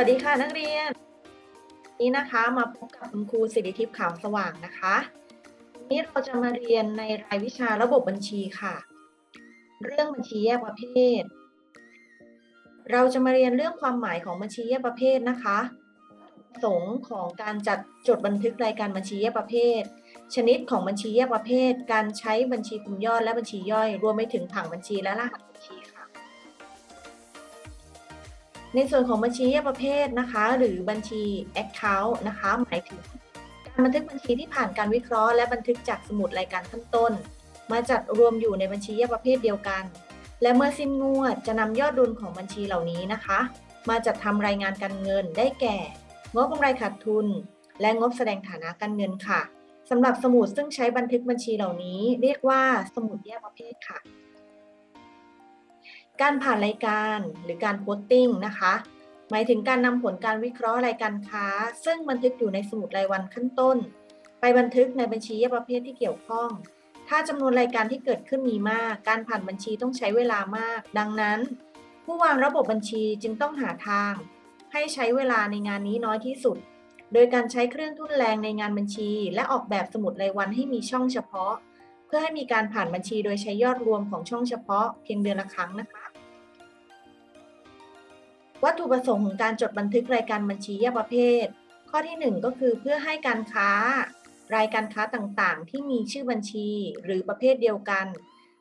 วัสดีค่ะนักเรียน นี้นะคะมาพบกับคุณครูสิริทิพย์ขาวสว่างนะคะวันนี้เราจะมาเรียนในรายวิชาระบบบัญชีค่ะ เรื่องบัญชีแยกประเภท เราจะมาเรียนเรื่องความหมายของบัญชีแยกประเภทนะคะสงของการจัดจดบันทึกรายการบัญชีแยกประเภท ชนิดของบัญชีแยกประเภท การใช้บัญชีกลุ่มยอดและบัญชีย่อย รวมไปถึงผังบัญชีและรหัสบัญชีค่ะ ในส่วนของบัญชีแยกประเภทนะคะ หรือบัญชี account นะคะ หมายถึงการบันทึกบัญชีที่ผ่านการวิเคราะห์และบันทึกจากสมุดรายการขั้นต้น มาจัดรวมอยู่ในบัญชีแยกประเภทเดียวกัน และเมื่อสิ้นงวดจะนำยอดดุลของบัญชีเหล่านี้นะคะ มาจัดทำรายงานการเงินได้แก่ งบกำไรขาดทุน และงบแสดงฐานะการเงินค่ะสำหรับสมุดซึ่งใช้บันทึกบัญชีเหล่านี้ เรียกว่าสมุดแยกประเภทค่ะ การผ่านรายการหรือการโพสติ้งนะคะ หมายถึงการนำผลการวิเคราะห์รายการค้า ซึ่งบันทึกอยู่ในสมุดรายวันขั้นต้น ไปบันทึกในบัญชีประเภทที่เกี่ยวข้อง ถ้าจำนวนรายการที่เกิดขึ้นมีมาก การผ่านบัญชีต้องใช้เวลามาก ดังนั้น ผู้วางระบบบัญชีจึงต้องหาทาง ให้ใช้เวลาในงานนี้น้อยที่สุด โดยการใช้เครื่องทุ่นแรงในงานบัญชี และออกแบบสมุดรายวันให้มีช่องเฉพาะเพื่อให้มีการผ่านบัญชีโดยใช้ยอดรวมของช่องเฉพาะเพียงเดือนละครั้งนะคะ วัตถุประสงค์ของการจดบันทึกรายการบัญชีแยกประเภท ข้อที่ 1 ก็คือเพื่อให้การค้า รายการค้าต่างๆ ที่มีชื่อบัญชี หรือประเภทเดียวกัน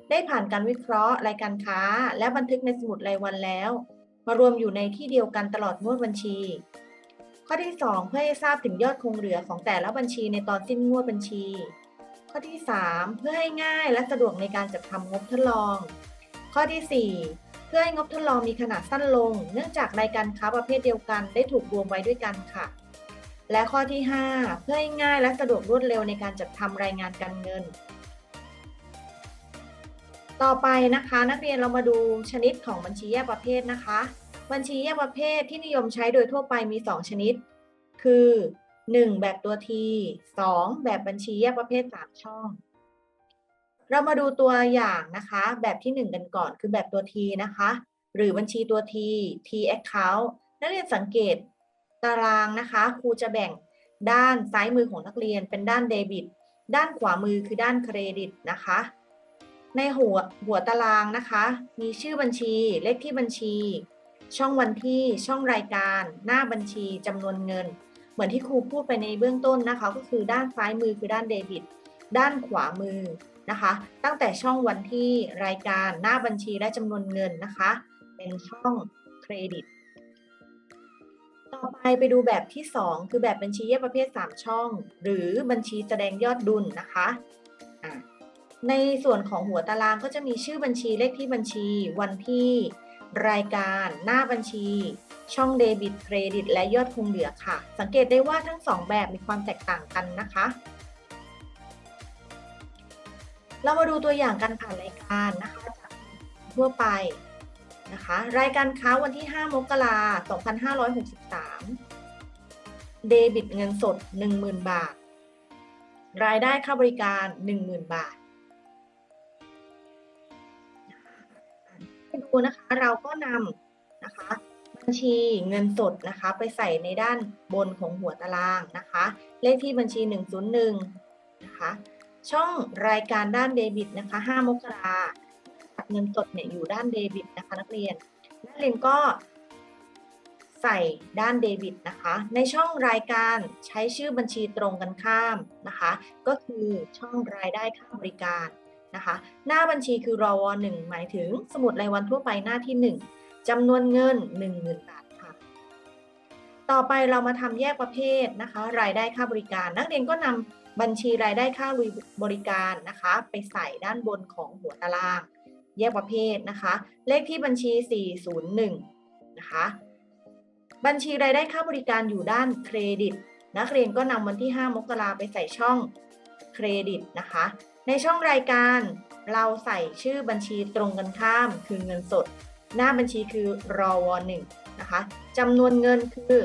ได้ผ่านการวิเคราะห์ รายการค้า และบันทึกในสมุดรายวันแล้ว มารวมอยู่ในที่เดียวกันตลอดงวดบัญชี ข้อที่ 2 เพื่อให้ทราบถึงยอดคงเหลือของแต่ละบัญชีในตอนสิ้นงวดบัญชี ข้อที่ 3 เพื่อให้ง่ายและสะดวกในการจัดทำงบทดลอง ข้อที่ 4 เพื่อให้งบทดลองมีขนาดสั้นลง เนื่องจากรายการค้าประเภทเดียวกันได้ถูกรวมไว้ด้วยกันค่ะ และข้อที่ 5 เพื่อให้ง่ายและสะดวกรวดเร็วในการจัดทำรายงานการเงิน ต่อไปนะคะนักเรียนเรามาดูชนิดของบัญชีแยกประเภทนะคะ บัญชีแยกประเภทที่นิยมใช้โดยทั่วไปมี 2 ชนิด คือ 1. แบบตัวที 2. แบบบัญชีแยกประเภท 3 ช่อง เรามาดูตัวอย่างนะคะ แบบที่ 1 กันก่อนคือแบบตัวทีนะคะ หรือบัญชีตัวที T account นักเรียนสังเกตตารางนะคะครูจะแบ่งด้านซ้ายมือของนักเรียนเป็นด้านเดบิต ด้านขวามือคือด้านเครดิตนะคะ ในหัวหัวตารางนะคะ มีชื่อบัญชีเลขที่บัญชี ช่องวันที่ช่องรายการ หน้าบัญชีจำนวนเงิน เหมือนที่ครูพูดไปในเบื้องต้นนะคะ ก็คือด้านซ้ายมือคือด้านเดบิต ด้านขวามือ นะคะ ตั้งแต่ช่องวันที่รายการหน้าบัญชีและจำนวนเงินนะคะ เป็นช่องเครดิต ต่อไปไปดูแบบที่ 2 คือแบบบัญชีแยกประเภท 3 ช่อง หรือบัญชีแสดงยอดดุลนะคะอะในส่วนของหัวตารางก็จะมีชื่อบัญชีเลขที่บัญชี วันที่รายการ หน้าบัญชี ช่องเดบิตเครดิต และยอดคงเหลือค่ะ สังเกตได้ว่าทั้ง 2 แบบมีความแตกต่างกันนะคะ เรามาดูตัวอย่างการผ่านรายการนะคะจากทั่วไปนะคะรายการค้าวันที่ 5 มกราคม2563 เดบิตเงินสด 10,000 บาท รายได้ค่าบริการ 10,000 บาทให้ดูนะคะเราก็นำนะคะบัญชีเงินสดนะคะไปใส่ในด้านบนของหัวตารางนะคะ เลขที่บัญชี 101 นะคะ ช่องรายการด้านเดบิตนะคะ5มกราเงินสดเนี่ยอยู่ด้านเดบิตนะคะนักเรียน นักเรียนก็ใส่ด้านเดบิตนะคะ ในช่องรายการใช้ชื่อบัญชีตรงกันข้ามนะคะ ก็คือช่องรายได้ค่าบริการนะคะ หน้าบัญชีคือรอวหนึ่งหมายถึงสมุดรายวันทั่วไปหน้าที่ 1จำนวนเงิน 10,000 บาทค่ะ ต่อไปเรามาทำแยกประเภทนะคะ รายได้ค่าบริการ นักเรียนก็นำ บัญชีรายได้ค่าบริการนะคะ ไปใส่ด้านบนของหัวตาราง แยกประเภทนะคะ เลขที่บัญชี 401 นะคะ บัญชีรายได้ค่าบริการอยู่ด้านเครดิต นักเรียนก็นำวันที่ 5 มกราไปใส่ช่องเครดิตนะคะ ในช่องรายการเราใส่ชื่อบัญชีตรงกันข้ามคือเงินสด หน้าบัญชีคือรอวหนึ่งนะคะจำนวนเงินคือ